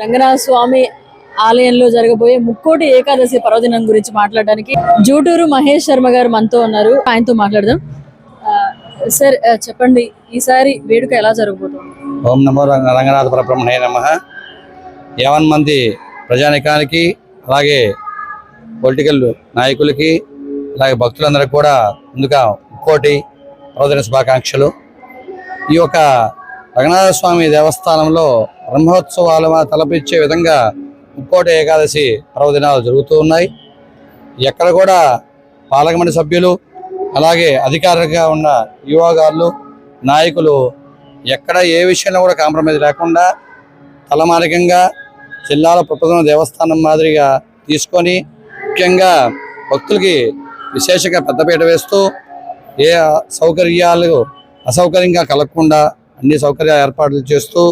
రంగనాథ స్వామి ఆలయంలో జరగబోయే ముక్కోటి ఏకాదశి పర్వదినం గురించి మాట్లాడడానికి జూటూరు మహేష్ శర్మ గారు మనతో ఉన్నారు. ఆయనతో మాట్లాడదాం. సార్ చెప్పండి ఈసారి వేడుక ఎలా జరగబోతుంది? ఓం నమో రంగనాథ పరబ్రహ్మణే నమ. యావన్ మంది ప్రజానికానికి అలాగే పొలిటికల్ నాయకులకి అలాగే భక్తులందరికీ కూడా ముందుగా ముక్కోటి పర్వదిన శుభాకాంక్షలు. ఈ యొక్క రంగనాథ స్వామి దేవస్థానంలో బ్రహ్మోత్సవాలు తలపించే విధంగా ముక్కోటి ఏకాదశి పర్వదినాలు జరుగుతూ ఉన్నాయి. ఎక్కడ కూడా పాలకమండలి సభ్యులు అలాగే అధికారులుగా ఉన్న యువగాళ్ళు నాయకులు ఎక్కడ ఏ విషయంలో కూడా కాంప్రమైజ్ లేకుండా తలమానికంగా జిల్లాల ప్రపదన దేవస్థానం మాదిరిగా తీసుకొని ముఖ్యంగా భక్తులకి విశేషంగా పెద్దపీట వేస్తూ ఏ సౌకర్యాలు అసౌకర్యంగా కలగకుండా అన్ని సౌకర్య ఏర్పాట్లు చేస్తూ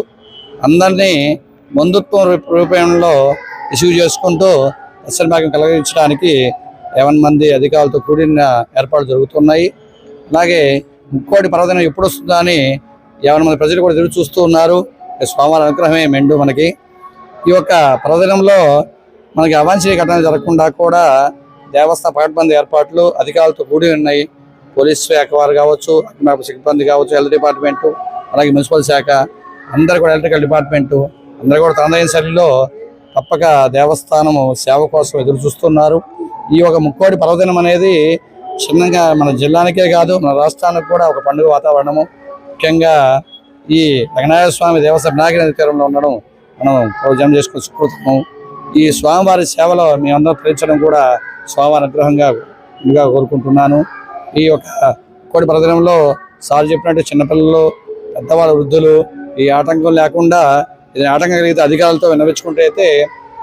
అందరినీ బంధుత్వం రూప- రూపంలో ఇష్యూ చేసుకుంటూ ఎస్ఎల్ మార్గం కలిగించడానికి యావన్ మంది అధికారులతో కూడిన ఏర్పాట్లు జరుగుతున్నాయి. అలాగే ముక్కోటి పర్వదినం ఎప్పుడు వస్తుందా అని యావన్ మంది ప్రజలు కూడా ఎదురు చూస్తూ ఉన్నారు. స్వామివారి అనుగ్రహమే మెండు మనకి. ఈ యొక్క పర్వదినంలో మనకి అవాంఛనీయ ఘటన జరగకుండా కూడా దేవస్థాన పకడ్బందీ ఏర్పాట్లు అధికారులతో కూడి ఉన్నాయి. పోలీస్ శాఖ వారు కావచ్చు అగ్నిమాపక సిబ్బంది కావచ్చు హెల్త్ డిపార్ట్మెంట్ అలాగే మున్సిపల్ శాఖ అందరు కూడా ఎలక్ట్రికల్ డిపార్ట్మెంట్ అందరు కూడా తనదైన శైలిలో తప్పక దేవస్థానము సేవ కోసం ఎదురు చూస్తున్నారు. ఈ ఒక ముక్కోడి పర్వదినం అనేది చిన్నగా మన జిల్లానికే కాదు మన రాష్ట్రానికి కూడా ఒక పండుగ వాతావరణము. ముఖ్యంగా ఈ రంగనాథ స్వామి దేవస్థాన వినాయక తీరంలో ఉండడం మనం జమ చేసుకుని సుకృతము. ఈ స్వామివారి సేవలో మీ అందరూ ప్రేమించడం కూడా స్వామివారి అనుగ్రహంగా ముందుగా కోరుకుంటున్నాను. ఈ యొక్క కోడి పర్వదినంలో సార్ చెప్పినట్టు చిన్నపిల్లలు పెద్దవాళ్ళ వృద్ధులు ఈ ఆటంకం లేకుండా ఇది ఆటంకం కలిగితే అధికారులతో వినవించుకుంటే అయితే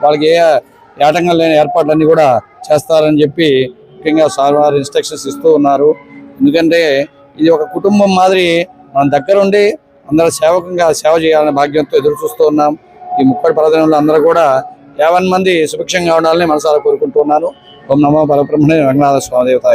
వాళ్ళకి ఏ ఆటంకం లేని ఏర్పాట్లన్నీ కూడా చేస్తారని చెప్పి ముఖ్యంగా సార్ వారు ఇన్స్ట్రక్షన్స్ ఇస్తూ ఉన్నారు. ఎందుకంటే ఇది ఒక కుటుంబం మాదిరి మన దగ్గరుండి అందరూ సేవకంగా సేవ చేయాలనే భాగ్యంతో ఎదురు చూస్తూ ఉన్నాం. ఈ ముప్పటి పర్వదినంలో అందరూ కూడా యావన్ మంది సుభిక్షంగా ఉండాలని మనసారా కోరుకుంటూ ఉన్నాను. ఓం నమో పరబ్రహ్మణే రంగనాథ స్వామిదేవత